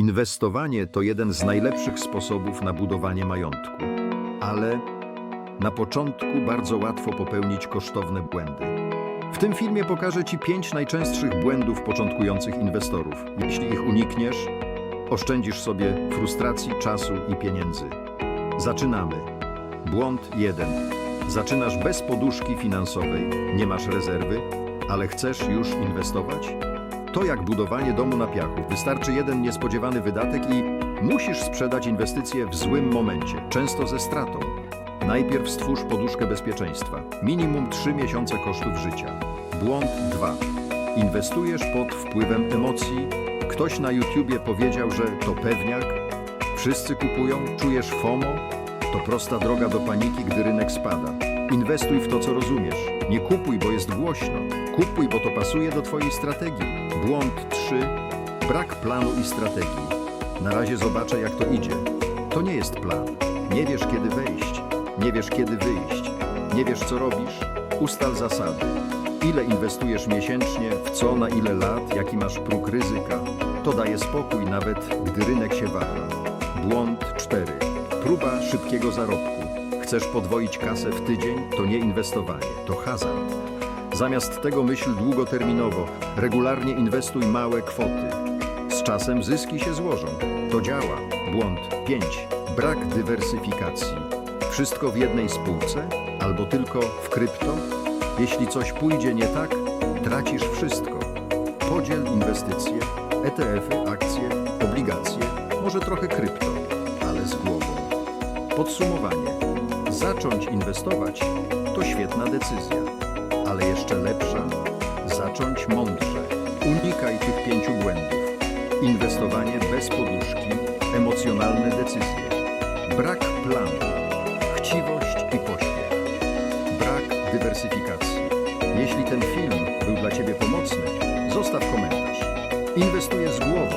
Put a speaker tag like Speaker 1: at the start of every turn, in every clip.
Speaker 1: Inwestowanie to jeden z najlepszych sposobów na budowanie majątku, ale na początku bardzo łatwo popełnić kosztowne błędy. W tym filmie pokażę Ci pięć najczęstszych błędów początkujących inwestorów. Jeśli ich unikniesz, oszczędzisz sobie frustracji, czasu i pieniędzy. Zaczynamy. Błąd 1. Zaczynasz bez poduszki finansowej, nie masz rezerwy, ale chcesz już inwestować? To jak budowanie domu na piachu. Wystarczy jeden niespodziewany wydatek i musisz sprzedać inwestycję w złym momencie, często ze stratą. Najpierw stwórz poduszkę bezpieczeństwa. Minimum 3 miesiące kosztów życia. Błąd 2. Inwestujesz pod wpływem emocji. Ktoś na YouTubie powiedział, że to pewniak. Wszyscy kupują, czujesz FOMO? To prosta droga do paniki, gdy rynek spada. Inwestuj w to, co rozumiesz. Nie kupuj, bo jest głośno. Kupuj, bo to pasuje do Twojej strategii. Błąd 3. Brak planu i strategii. Na razie zobaczę, jak to idzie. To nie jest plan. Nie wiesz, kiedy wejść. Nie wiesz, kiedy wyjść. Nie wiesz, co robisz. Ustal zasady. Ile inwestujesz miesięcznie, w co, na ile lat, jaki masz próg ryzyka. To daje spokój, nawet gdy rynek się waha. Błąd 4. Próba szybkiego zarobku. Chcesz podwoić kasę w tydzień? To nie inwestowanie, to hazard. Zamiast tego myśl długoterminowo. Regularnie inwestuj małe kwoty. Z czasem zyski się złożą. To działa. Błąd 5. Brak dywersyfikacji. Wszystko w jednej spółce albo tylko w krypto? Jeśli coś pójdzie nie tak, tracisz wszystko. Podziel inwestycje, ETF-y, akcje, obligacje, może trochę krypto, ale z głową. Podsumowanie. Zacząć inwestować to świetna decyzja, ale jeszcze lepsza zacząć mądrze. Unikaj tych pięciu błędów. Inwestowanie bez poduszki, emocjonalne decyzje, brak planu, chciwość i pośpiech, brak dywersyfikacji. Jeśli ten film był dla Ciebie pomocny, zostaw komentarz. Inwestuję z głową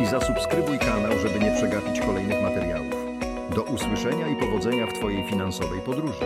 Speaker 1: i zasubskrybuj kanał, żeby nie przegapić kolejnych materiałów. Do usłyszenia i powodzenia w Twojej finansowej podróży.